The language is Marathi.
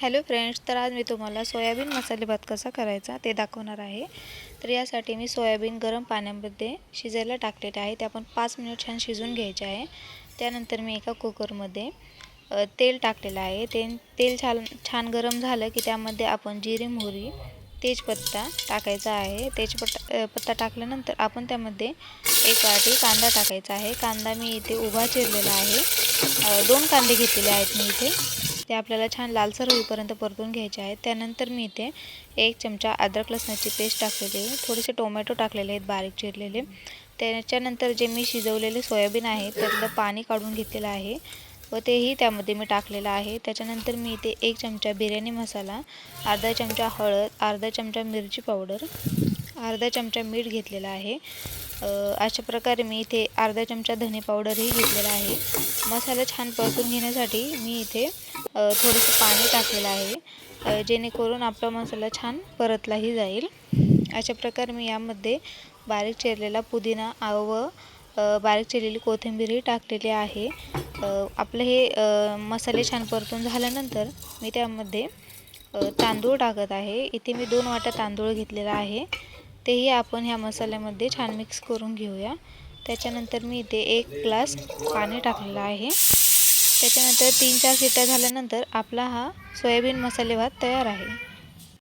हॅलो फ्रेंड्स तर आज मी तुम्हाला सोयाबीन मसाले भात कसा करायचा ते दाखवणार आहे. तर यासाठी मी सोयाबीन गरम पाण्यामध्ये शिजायला टाकलेले आहे. ते आपण पाच मिनिट छान शिजून घ्यायचे आहे. त्यानंतर मी एका कुकरमध्ये तेल टाकलेलं आहे. ते तेल छान छान गरम झालं की त्यामध्ये आपण जिरे मोहरी तेजपत्ता टाकायचा आहे. तेजपत्ता पत्ता टाकल्यानंतर आपण त्यामध्ये एक वाटी कांदा टाकायचा आहे. कांदा मी इथे उभा चिरलेला आहे. दोन कांदे घेतलेले आहेत मी इथे. ते आपल्याला छान लालसर होईपर्यंत परतून घ्यायचे आहेत. त्यानंतर मी इथे एक चमचा अद्रक लसणाची पेस्ट टाकलेली आहे. थोडेसे टोमॅटो टाकलेले आहेत बारीक चिरलेले. त्याच्यानंतर जे मी शिजवलेले सोयाबीन आहे त्यातलं पाणी काढून घेतलेलं आहे व तेही त्यामध्ये मी टाकलेलं आहे. त्याच्यानंतर मी इथे एक चमचा बिर्याणी मसाला अर्धा चमचा हळद अर्धा चमचा मिरची पावडर अर्धा चमचा मीठ घेतलेला आहे. अशा प्रकारे मी इथे अर्धा चमचा धने पावडरही घेतलेला आहे. मसाला छान परतून घेण्यासाठी मी इथे थोडंसं पाणी टाकलेलं आहे. जेणेकरून आपला मसाला छान परतलाही जाईल. अशा प्रकारे मी यामध्ये बारीक चिरलेला पुदिना व बारीक चिरलेली कोथिंबीरही टाकलेली आहे. आपलं हे मसाले छान परतून झाल्यानंतर मी त्यामध्ये तांदूळ टाकत आहे. इथे मी दोन वाटा तांदूळ घेतलेला आहे. तेही आपण ह्या मसाल्यामध्ये छान मिक्स करून घेऊया. त्याच्यानंतर मी इथे एक ग्लास पाणी टाकलेलं आहे. त्याच्यानंतर तीन चार शिट्ट्या झाल्यानंतर आपला हा सोयाबीन मसाले भात तयार आहे.